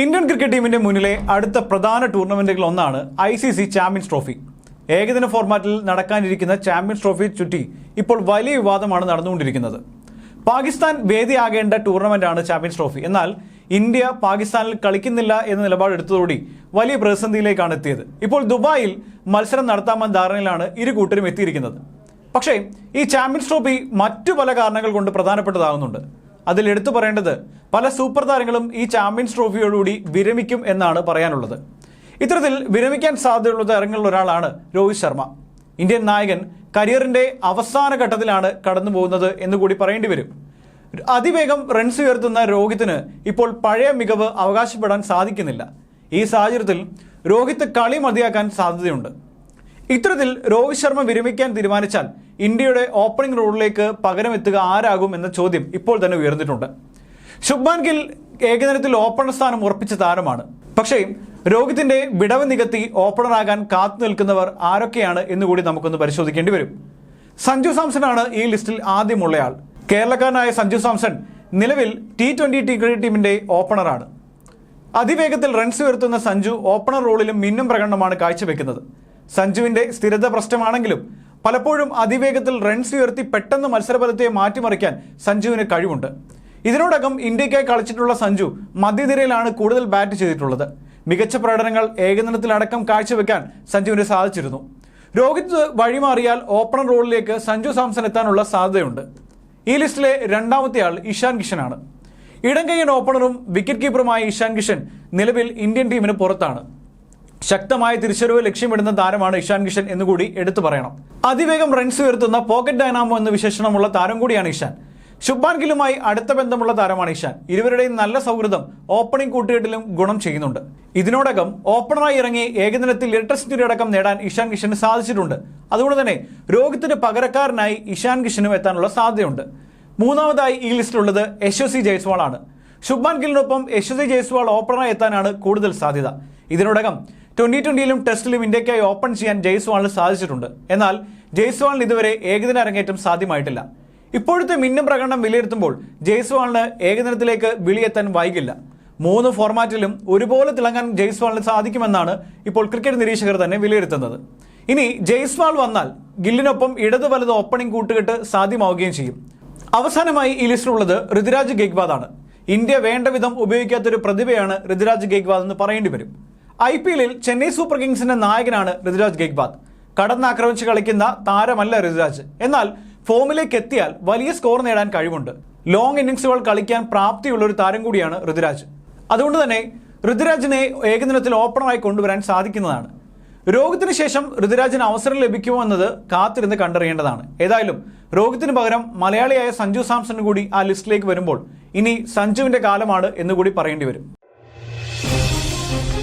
Indian cricket ടീമിന്റെ മുന്നിലെ അടുത്ത പ്രധാന ടൂർണമെന്റുകൾ ഒന്നാണ് I C C champions trophy. ഏകദിന ഫോർമാറ്റിൽ നടക്കാനിരിക്കുന്ന ചാമ്പ്യൻസ് ട്രോഫി ചുറ്റി ഇപ്പോൾ വലിയ വിവാദമാണ് നടന്നുകൊണ്ടിരിക്കുന്നത്. പാകിസ്ഥാൻ വേദിയാകേണ്ട ടൂർണമെന്റാണ് ചാമ്പ്യൻസ് ട്രോഫി. എന്നാൽ ഇന്ത്യ പാകിസ്ഥാനിൽ കളിക്കുന്നില്ല എന്ന നിലപാടെടുത്തതോടെ വലിയ പ്രതിസന്ധിയിലേക്കാണ് എത്തിയത്. ഇപ്പോൾ ദുബായിൽ മത്സരം നടത്താമെന്ന ധാരണയിലാണ് ഇരു കൂട്ടരും എത്തിയിരിക്കുന്നത്. പക്ഷേ ഈ ചാമ്പ്യൻസ് ട്രോഫി മറ്റു പല കാരണങ്ങൾ കൊണ്ട് പ്രധാനപ്പെട്ടതാകുന്നുണ്ട്. അതിൽ എടുത്തു പറയേണ്ടത് പല സൂപ്പർ താരങ്ങളും ഈ ചാമ്പ്യൻസ് ട്രോഫിയോടുകൂടി വിരമിക്കും എന്നാണ് പറയാനുള്ളത്. ഇത്തരത്തിൽ വിരമിക്കാൻ സാധ്യതയുള്ള താരങ്ങളിൽ ഒരാളാണ് രോഹിത് ശർമ്മ. ഇന്ത്യൻ നായകൻ കരിയറിന്റെ അവസാന ഘട്ടത്തിലാണ് കടന്നു പോകുന്നത് എന്ന് കൂടി പറയേണ്ടി വരും. അതിവേഗം റൺസ് ഉയർത്തുന്ന രോഹിത്തിന് ഇപ്പോൾ പഴയ മികവ് അവകാശപ്പെടാൻ സാധിക്കുന്നില്ല. ഈ സാഹചര്യത്തിൽ രോഹിത്ത് കളി മതിയാക്കാൻ സാധ്യതയുണ്ട്. ഇത്തരത്തിൽ രോഹിത് ശർമ്മ വിരമിക്കാൻ തീരുമാനിച്ചാൽ ഇന്ത്യയുടെ ഓപ്പണിംഗ് റോളിലേക്ക് പകരം എത്തുക ആരാകും എന്ന ചോദ്യം ഇപ്പോൾ തന്നെ ഉയർന്നിട്ടുണ്ട്. ശുഭ്മാൻ ഗിൽ ഏകദിനത്തിൽ ഓപ്പണർ സ്ഥാനം ഉറപ്പിച്ച താരമാണ്. പക്ഷേ രോഹിത്തിന്റെ വിടവ് നികത്തി ഓപ്പണറാകാൻ കാത്തു നിൽക്കുന്നവർ ആരൊക്കെയാണ് എന്നുകൂടി നമുക്കൊന്ന് പരിശോധിക്കേണ്ടി വരും. സഞ്ജു സാംസണാണ് ഈ ലിസ്റ്റിൽ ആദ്യമുള്ളയാൾ. കേരളക്കാരനായ സഞ്ജു സാംസൺ നിലവിൽ ടി ട്വന്റി ടി ക്രിക്കറ്റ് ടീമിന്റെ ഓപ്പണറാണ് അതിവേഗത്തിൽ റൺസ് ഉയർത്തുന്ന സഞ്ജു ഓപ്പണർ റോളിലും മിന്നും പ്രകടനമാണ് കാഴ്ചവെക്കുന്നത്. സഞ്ജുവിന്റെ സ്ഥിരത പ്രശ്നമാണെങ്കിലും പലപ്പോഴും അതിവേഗത്തിൽ റൺസ് ഉയർത്തി പെട്ടെന്ന് മത്സരഫലത്തെ മാറ്റിമറിക്കാൻ സഞ്ജുവിന് കഴിവുണ്ട്. ഇതിനോടകം ഇന്ത്യക്കായി കളിച്ചിട്ടുള്ള സഞ്ജു മധ്യനിരയിലാണ് കൂടുതൽ ബാറ്റ് ചെയ്തിട്ടുള്ളത്. മികച്ച പ്രകടനങ്ങൾ ഏകദിനത്തിലടക്കം കാഴ്ചവെക്കാൻ സഞ്ജുവിന് സാധിച്ചിരുന്നു. രോഹിത് വഴിമാറിയാൽ ഓപ്പണർ റോളിലേക്ക് സഞ്ജു സാംസൺ എത്താനുള്ള സാധ്യതയുണ്ട്. ഈ ലിസ്റ്റിലെ രണ്ടാമത്തെ ആൾ ഇഷാൻ കിഷനാണ്. ഇടങ്കയ്യൻ ഓപ്പണറും വിക്കറ്റ് കീപ്പറുമായ ഇഷാൻ കിഷൻ നിലവിൽ ഇന്ത്യൻ ടീമിന് പുറത്താണ്. ശക്തമായ തിരിച്ചറിവ് ലക്ഷ്യമിടുന്ന താരമാണ് ഇഷാൻ കിഷൻ എന്നുകൂടി എടുത്തു പറയണം. അതിവേഗം റൺസ് ഉയർത്തുന്ന പോക്കറ്റ് ഡൈനാമോ എന്ന വിശേഷണമുള്ള താരം കൂടിയാണ് ഇഷാൻ. ശുഭാൻ ഗിലുമായി അടുത്ത ബന്ധമുള്ള താരമാണ് ഇഷാൻ. ഇരുവരുടെയും നല്ല സൗഹൃദം ഓപ്പണിംഗ് കൂട്ടുകെട്ടിലും ഗുണം ചെയ്യുന്നുണ്ട്. ഇതിനോടകം ഓപ്പണറായി ഇറങ്ങി ഏകദിനത്തിൽ ഇരട്ട സെഞ്ചുറി അടക്കം നേടാൻ ഇഷാൻ കിഷന് സാധിച്ചിട്ടുണ്ട്. അതുകൊണ്ട് തന്നെ രോഗത്തിന് പകരക്കാരനായി ഇഷാൻ കിഷനും എത്താനുള്ള സാധ്യതയുണ്ട്. മൂന്നാമതായി ഈ ലിസ്റ്റിലുള്ളത് യശസ്വി ആണ് ശുഭ്മാൻ ഗില്ലിനൊപ്പം യശസ്വി ജയ്സ്വാൾ ഓപ്പണറായി എത്താനാണ് കൂടുതൽ സാധ്യത. ഇതിനോടകം ട്വന്റി ട്വന്റിയിലും ടെസ്റ്റിലും ഇന്ത്യക്കായി ഓപ്പൺ ചെയ്യാൻ ജയ്സ്വാളിന് സാധിച്ചിട്ടുണ്ട്. എന്നാൽ ജയ്സ്വാളിന് ഇതുവരെ ഏകദിന അരങ്ങേറ്റം സാധ്യമായിട്ടില്ല. ഇപ്പോഴത്തെ മിന്നും പ്രകടനം വിലയിരുത്തുമ്പോൾ ജയ്സ്വാളിന് ഏകദിനത്തിലേക്ക് വിളിയെത്താൻ വൈകില്ല. മൂന്ന് ഫോർമാറ്റിലും ഒരുപോലെ തിളങ്ങാൻ ജയ്സ്വാളിന് സാധിക്കുമെന്നാണ് ഇപ്പോൾ ക്രിക്കറ്റ് നിരീക്ഷകർ തന്നെ വിലയിരുത്തുന്നത്. ഇനി ജയ്സ്വാൾ വന്നാൽ ഗില്ലിനൊപ്പം ഇടത് വലത് ഓപ്പണിംഗ് കൂട്ടുകെട്ട് സാധ്യമാവുകയും ചെയ്യും. അവസാനമായി ഈ ലിസ്റ്റിലുള്ളത് ഋതുരാജ് ഗെയ്ക്വാദ് ആണ് ഇന്ത്യ വേണ്ട വിധം ഉപയോഗിക്കാത്തൊരു പ്രതിഭയാണ് ഋതുരാജ് ഗെയ്ക്വാദ് എന്ന് പറയേണ്ടി വരും. ഐ പി എല്ലിൽ ചെന്നൈ സൂപ്പർ കിങ്സിന്റെ നായകനാണ് ഋതുരാജ് ഗെയ്ക്വാദ് കടന്നാക്രമിച്ച് കളിക്കുന്ന താരമല്ല ഋതുരാജ്. എന്നാൽ ഫോമിലേക്ക് എത്തിയാൽ വലിയ സ്കോർ നേടാൻ കഴിവുണ്ട്. ലോങ് ഇന്നിങ്സുകൾ കളിക്കാൻ പ്രാപ്തിയുള്ള ഒരു താരം കൂടിയാണ് ഋതുരാജ്. അതുകൊണ്ട് തന്നെ ഋതുരാജിനെ ഏകദിനത്തിൽ ഓപ്പണറായി കൊണ്ടുവരാൻ സാധിക്കുന്നതാണ്. രോഗത്തിന് ശേഷം ഋതുരാജിന് അവസരം ലഭിക്കുമോ എന്നത് കാത്തിരുന്ന് കണ്ടറിയേണ്ടതാണ്. ഏതായാലും രോഗത്തിന് പകരം മലയാളിയായ സഞ്ജു സാംസൺ കൂടി ആ ലിസ്റ്റിലേക്ക് വരുമ്പോൾ ഇനി സഞ്ജുവിന്റെ കാലമാണ് എന്നുകൂടി പറയേണ്ടി വരും.